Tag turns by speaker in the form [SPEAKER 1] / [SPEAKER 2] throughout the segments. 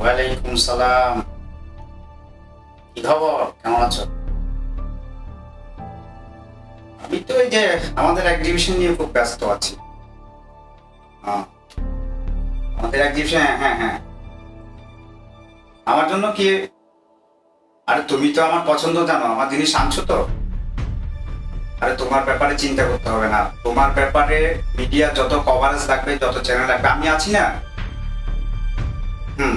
[SPEAKER 1] ওয়ালাইকুম সালাম। কি খবর? কেমন আছো? আমি তো এই যে আমাদের এক্সিবিশন নিয়ে খুব ব্যস্ত আছি। হ্যাঁ। আমাদের এক্সিবিশন হ্যাঁ হ্যাঁ। আমার জন্য কি? আরে তুমি তো আমার পছন্দ জানো, আমার জিনিস আনছো তো। আরে তোমার ব্যাপারে চিন্তা করতে হবে না। তোমার ব্যাপারে মিডিয়া যত কভারেজ লাগবে, যত চ্যানেল লাগবে, আমি আছি না। হুম হুম।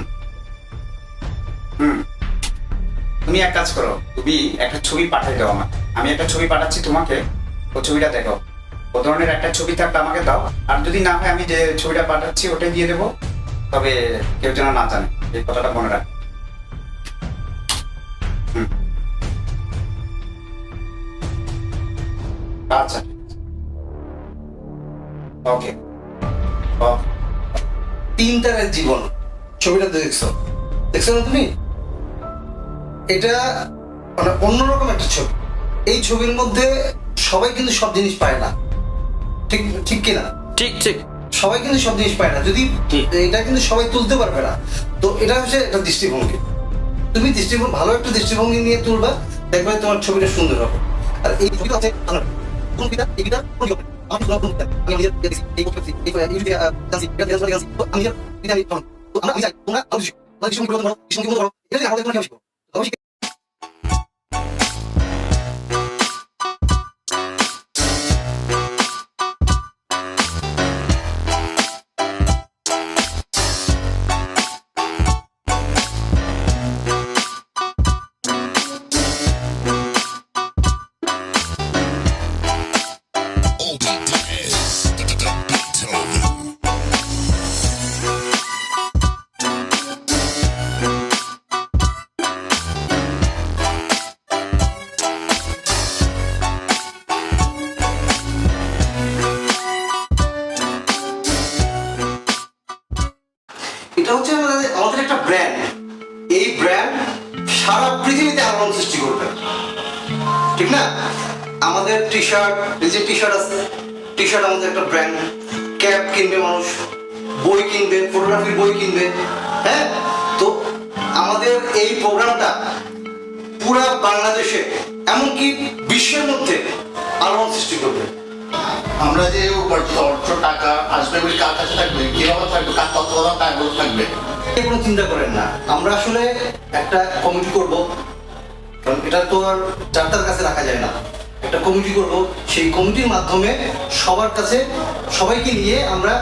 [SPEAKER 1] তুমি এক কাজ করো, তুমি একটা ছবি পাঠিয়ে দাও আমাকে। আমি একটা ছবি পাঠাচ্ছি তোমাকে, ও ছবিটা দেখো। ও ধরনের একটা ছবি থাকলে আমাকে দাও। আর যদি না হয়, আমি যে ছবিটা পাঠাচ্ছি, ওটাই দিয়ে দেবো। তবে কেউ যেন না জানে, এই কথাটা মনে রাখ। আচ্ছা। ওকে।
[SPEAKER 2] তিন তারের জীবন। ছবিটা দেখছ। দেখছ না তুমি? এটা মানে অন্যরকম একটা ছবি। এই ছবির মধ্যে সবাই কিন্তু সব জিনিস পায় না। ঠিক ঠিক কিনা?
[SPEAKER 3] ঠিক ঠিক।
[SPEAKER 2] সবাই কিন্তু সব জিনিস পায় না। যদি এটা কিন্তু সবাই তুলতে পারবে না। তো এটা হচ্ছে একটা দৃষ্টিভঙ্গি। তুমি দৃষ্টিভঙ্গি ভালো একটা দৃষ্টিভঙ্গি নিয়ে তুলবা দেখবে তোমার ছবিটা সুন্দর হবে। আর এই ছবিটা হচ্ছে কোন পিতা এই পিতা কোন আমি কোন কোন পিতা। আমি নিজের এই করতে এই এটা আমি নিজের পিতা আমি তখন তো আমরা আমি চাই তোমরা আরও কিছু তোমরা কিছু করতে পারো কিছু করতে পারো এটা যদি আমাদের কোনো কেউ Oye, সারা পৃথিবীতে আলোড়ন সৃষ্টি করবে। ঠিক না? আমাদের টি শার্ট এই যে টি শার্ট আছে টি শার্ট আমাদের একটা ব্র্যান্ড ক্যাপ কিনবে মানুষ, বই কিনবে ফটোগ্রাফির বই কিনবে হ্যাঁ? তো আমাদের এই প্রোগ্রামটা পুরা বাংলাদেশে, এমনকি বিশ্বের মধ্যে আলোড়ন সৃষ্টি করবে।
[SPEAKER 4] আমরা যে অর্থ, টাকা, আসবে কার কাছে থাকবে। কীভাবে থাকবে কার তত্ত্বাবধান কার থাকবে।
[SPEAKER 2] এ কোনো চিন্তা করেন না। আমরা আসলে একটা কমিটি করব। কারণ এটা তো আর কাছে রাখা যায় না। একটা কমিটি করব। সেই কমিটির মাধ্যমে সবার কাছে সবাইকে নিয়ে আমরা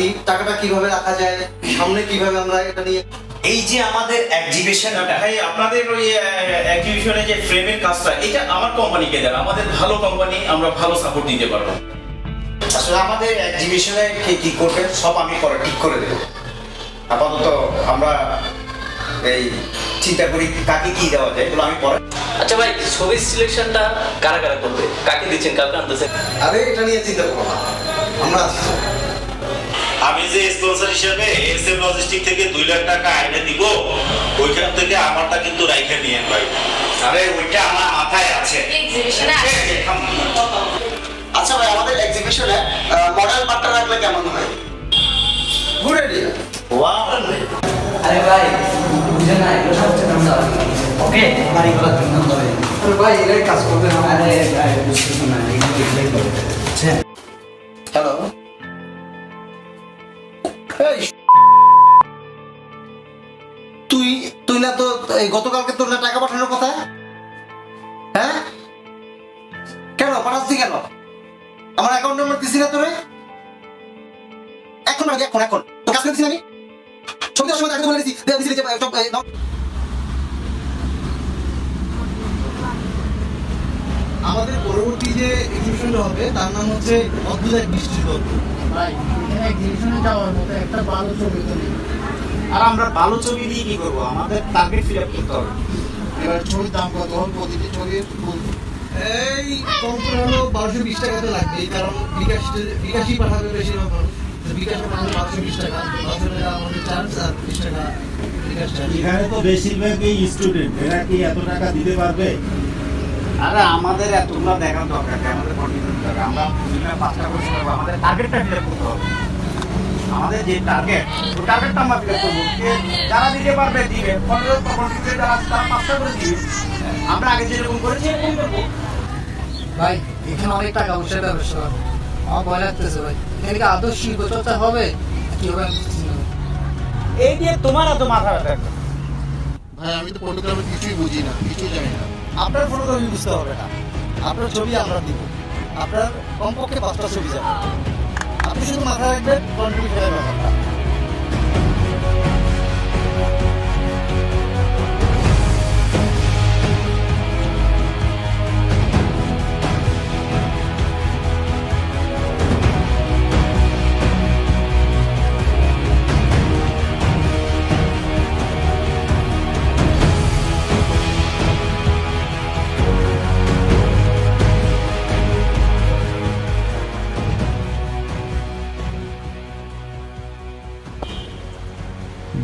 [SPEAKER 2] এই টাকাটা কীভাবে রাখা যায় সামনে কীভাবে আমরা এটা নিয়ে
[SPEAKER 5] এই যে আমাদের এক্সিবিশন ভাই আপনাদের ওই এক্সিবিশনে যে ফ্রেমের কাজটা এটা আমার কোম্পানিকে দেবে? আমাদের ভালো কোম্পানি আমরা ভালো সাপোর্ট দিতে পারব।
[SPEAKER 1] আসলে আমাদের এক্সিবিশনে কে কি করবে সব আমি করে ঠিক করে দেবো। আপাতত আমরা এই চিন্তা করি কাকে কি দেওয়া যায় এগুলো আমি পরে
[SPEAKER 3] আচ্ছা ভাই ছবির সিলেকশনটা কারা কারা করবে? কাকে দিচ্ছেন? কাকে আনতেছেন
[SPEAKER 2] আরে এটা নিয়ে চিন্তা করব না। আমরা আছি
[SPEAKER 6] আমি যে স্পন্সর হিসেবে এস এম লজিস্টিক থেকে দুই লাখ টাকা আইনে দিব ওইখান থেকে আমারটা কিন্তু রাইখে নিয়েন ভাই।
[SPEAKER 1] আরে ওইটা আমার মাথায় আছে।
[SPEAKER 2] আচ্ছা ভাই আমাদের এক্সিবিশনে মডেল পার্টটা রাখলে কেমন হয়? গুড আইডিয়া
[SPEAKER 7] আরে ভাই, বুঝে না এগুলো সব ওকে আরে ভাই কাজ করবে না। আরে ভাই বুঝতেছো না, এগুলো
[SPEAKER 2] হ্যালো তুই তুই না তো গতকালকে তোর না টাকা পাঠানোর কথা? হ্যাঁ? কেন, পাঠাচ্ছি কেন? আমার অ্যাকাউন্ট নাম্বার দিছি না তোরে? এখন এখন এখন তো কাজ আমি? দেওয়ার সময় তাকে বলে দিছি। আমাদের পরবর্তী যে এক্সিবিশনটা হবে তার নাম হচ্ছে অদ্ভুত এক
[SPEAKER 4] ভাই এখানে এক্সিবিশনে যাওয়ার মতো একটা ভালো ছবি তো নেই।
[SPEAKER 1] আর আমরা ভালো ছবি দিয়ে কি করব? আমাদের টার্গেট ফিল আপ করতে হবে।
[SPEAKER 4] এবার ছবির দাম কত হবে? প্রতিটি ছবির
[SPEAKER 2] এই কম করে হলো বারোশো বিশ টাকা তো লাগবেই কারণ বিকাশ বিকাশই পাঠাবে বেশিরভাগ মানুষ। বিকাশে পাঠাবে বারোশো বিশ টাকা বারোশো টাকা আমাদের চার্জ আর বিশ টাকা
[SPEAKER 8] এখানে তো বেশিরভাগই স্টুডেন্ট এরা কি এত টাকা দিতে পারবে?
[SPEAKER 1] আরে আমাদের দেখার দরকার আমাদের দরকার আমরা পাঁচটা করে আমাদের টার্গেটটা ফিল করতে হবে আমাদের যে টার্গেট ওই টার্গেটটা আমরা ফিল করব যারা দিতে পারবে দিবে। পনেরো পনেরো যারা তারা পাঁচটা করে দিবে আমরা আগে যেরকম করেছি এরকম করব।
[SPEAKER 7] ভাই এখানে অনেক টাকা পয়সার ব্যবসা। ভয় ভাই কি হবে কি।
[SPEAKER 1] এই নিয়ে তোমার মাথা
[SPEAKER 4] আমি তো কিছুই বুঝি না জানি না
[SPEAKER 2] আপনার বুঝতে হবে না। আপনার ছবি আমরা দিব। আপনার কমপক্ষে পাঁচটা ছবি যাবে। আপনি শুধু মাথা রাখবেন কন্ট্রিবিউশনের ব্যাপারটা।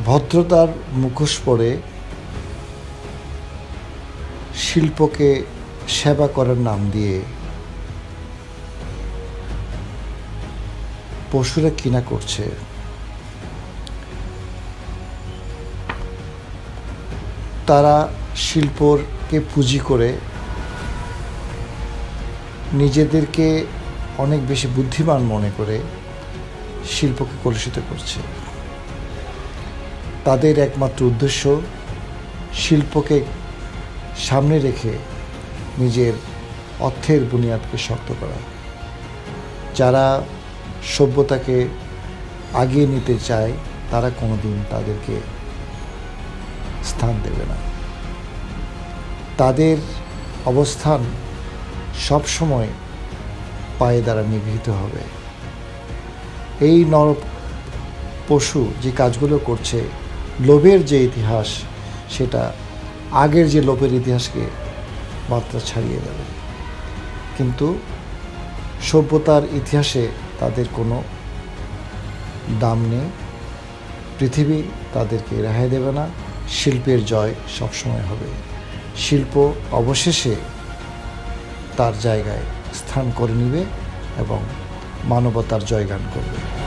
[SPEAKER 9] ভদ্রতার মুখোশ পরে শিল্পকে সেবা করার নাম দিয়ে পশুরা কিনা করছে। তারা শিল্পকে পুঁজি করে নিজেদেরকে অনেক বেশি বুদ্ধিমান মনে করে শিল্পকে কলুষিত করছে। তাদের একমাত্র উদ্দেশ্য শিল্পকে সামনে রেখে নিজের অর্থের বুনিয়াদকে শক্ত করা। যারা সভ্যতাকে আগিয়ে নিতে চায়, তারা কোনোদিন তাদেরকে স্থান দেবে না। তাদের অবস্থান সবসময় পায়ে দ্বারা নিগৃহীত হবে। এই নর পশু যে কাজগুলো করছে লোভের যে ইতিহাস, সেটা আগের যে লোভের ইতিহাসকে মাত্রা ছাড়িয়ে দেবে। কিন্তু সভ্যতার ইতিহাসে তাদের কোনো দাম নেই। পৃথিবী তাদেরকে রেহাই দেবে না। শিল্পের জয় সবসময় হবে। শিল্প অবশেষে তার জায়গায় স্থান করে নিবে এবং মানবতার জয়গান করবে।